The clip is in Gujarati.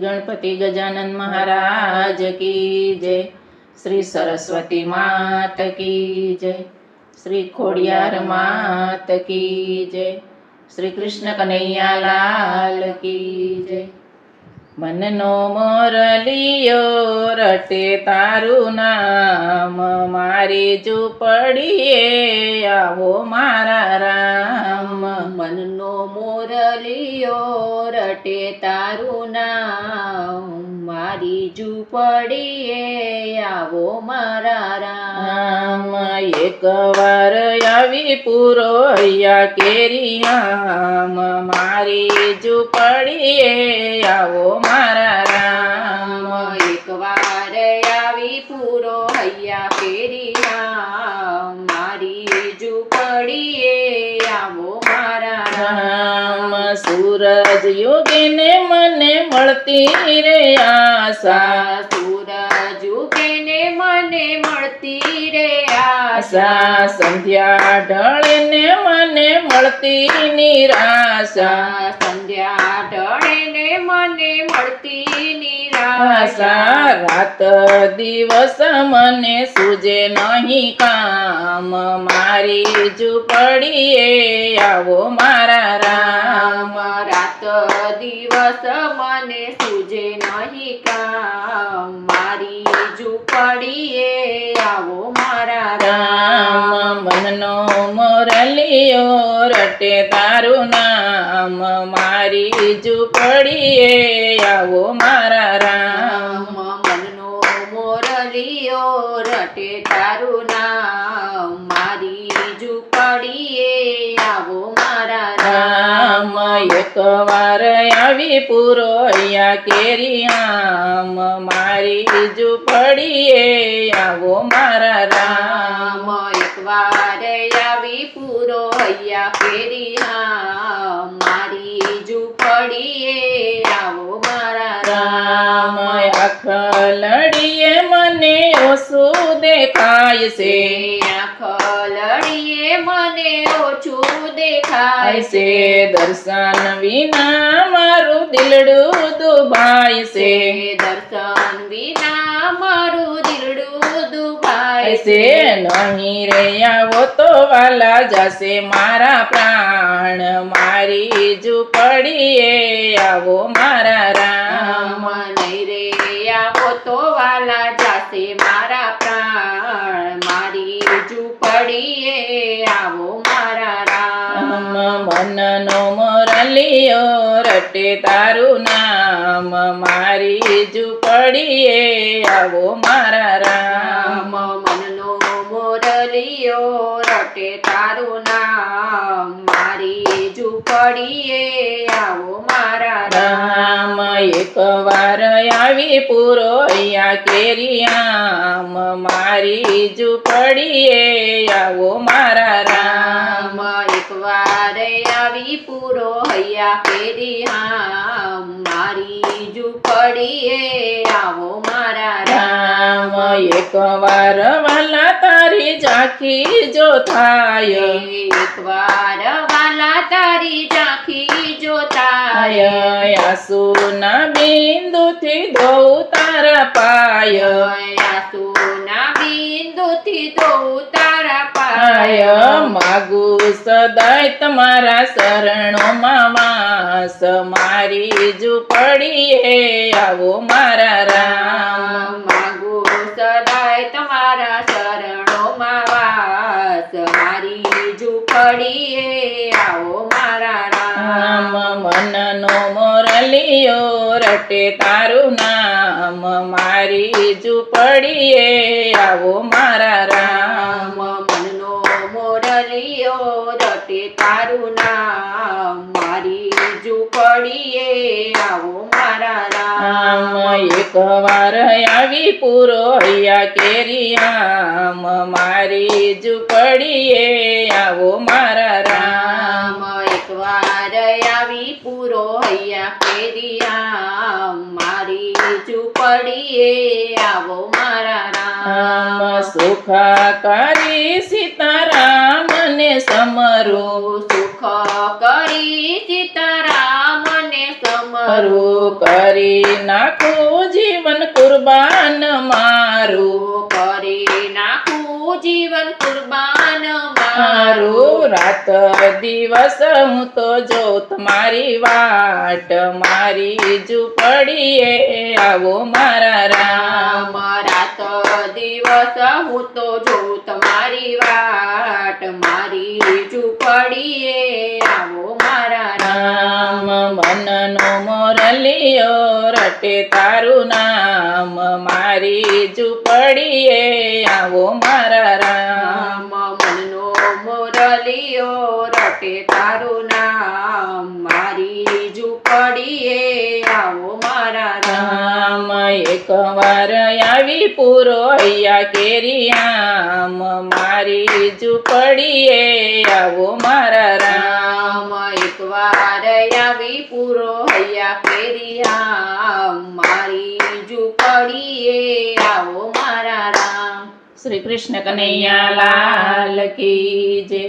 ગણપતિ ગજાનન મહારાજ કી જય. શ્રી સરસ્વતી માત કી જય. શ્રી ખોડિયાર માત કી જય. શ્રી કૃષ્ણ કનૈયા લાલ કી જય. મનનો મોરલિયો રટે તારું નામ. મારી ઝૂંપડીએ આવો મારા રામ. મનનો મોરલીઓ રટે તારું નામ. મારી ઝૂંપડીએ, આવો મારા રામ. રામ એક વાર આવી પૂરો અહીંયા કેરિયામ મારી ઝૂંપડીએ, આવો મારા રામ એક વાર આવી પૂરો હૈયા ફેરિયા મારી ઝૂંપડીએ આવો મારા રામ રામ સૂરજ યોગીને મને મળતી રે આશા. સૂરજ ઉગેને મને મળતી રે આશા. આશા સંધ્યા ઢળે ને મને મળતી નિરાશા. સંધ્યા ઢળે ને મને મળતી નિરાશા આશા રાત દિવસ મને સૂજે નહીં કામ. મારી ઝૂંપડીએ આવો મારા રામ. રાત દિવસ મને સૂજે નહીં કામ. મારી ઝૂંપડીએ મનનો મોરલીઓ રટે તારું નામ મારી ઝૂંપડીએ આવો મારા રામ. મનનો મોરલીઓ રટે તારું નામ મારી ઝૂંપડીએ આવો મારા રામ. રામ એક વાર આવી પૂરો અહીંયા કેરિયામ મારી ઝૂંપડીએ આવો મારા રામ રામ એકવાર આવી પૂરો હૈયા ફેરિયા મારી ઝૂંપડીએ આવો મારા રામ રામ આંખ લડીએ મને ઓછું દેખાય છે આંખ લડીએ મને ઓછું દેખાય થાય છે દર્શન વિના મારું દિલડું દુભાય છે દર્શન વિના મારું દિલડું દુભાય છે નહીં રે આવો તો વાલા જશે મારા પ્રાણ મારી ઝૂંપડીએ આવો મારા રામ. નહીં રે આવો તો વાલા જાશે મારા પ્રાણ મારી ઝૂંપડીએ આવો મારા રામ. મનનો મોરલિયો રટે તારું નામ મારી ઝૂંપડીએ આવો મારા રામ મનનો મોરલિયો રટે તારું નામ મારી ઝૂંપડીએ. આવો મારા રામ. એક વાર આવી પૂરો અહીંયા કેરિયામ મારી ઝૂંપડીએ. આવો મારા રામ. એકવાર આવી પૂરો હૈયા ફેરિયા મારી ઝૂંપડીએ આવો મારા રામ. એક વાર વાલા તારી ઝાંખી જો થાય. એકવાર વાલા તારી ઝાંખી જોતાય આસુના બિંદુથી ધોઉ તારા પાય. આંસુના બિંદુથી ધોઉ તારા પાય. માગુ માગું સદાય તમારા શરણોમાં વાસ. મારી ઝૂંપડીએ આવો મારા રામ. માગુ સદાય તમારા શરણોમાં વાસ. મારી ઝૂંપડીએ આવો મોરલિયો રટે તારું નામ મારી ઝૂંપડીએ આવો મારા રામ. મનનો મોરલિયો રટે તારું નામ મારી ઝૂંપડીએ આવો મારા રામ. એક વાર આવી પૂરો અહીંયા કેરિયામ મારી ઝૂંપડીએ આવો મારા રામ. રામ આવી પૂરો હૈયા ફેરિયા. મારી ઝૂંપડીએ આવો મારા રામ. સુખ સુખાકારી સીતારામ ને સમરો. સુખ કરી સીતારામ ને સમરો. કરી કરી નાખું જીવન કુરબાન મારું. કરી નાખું જીવન કુરબાન મારું મારું રાત દિવસ હું તો જો તમારી વાટ મારી ઝૂંપડીએ આવો મારા રામ. રાત દિવસ હું તો જોત તમારી વાટ મારી ઝૂંપડીએ આવો મારા રામ. મનનો મોરલિયો રટે તારું નામ મારી ઝૂંપડીએ આવો મારા મોરલિયો રટે તારું નામ. મારી ઝૂંપડીએ આવો મારા રામ. એક વાર આવી પૂરો અહીંયા કેરિયામ મારી ઝૂંપડીએ આવો મારા રામ. એકવાર આવી પૂરો હૈયા ફેરિયા મારી ઝૂંપડીએ આવો મારા રામ. શ્રી કૃષ્ણ કનૈયા લાલ કી જય.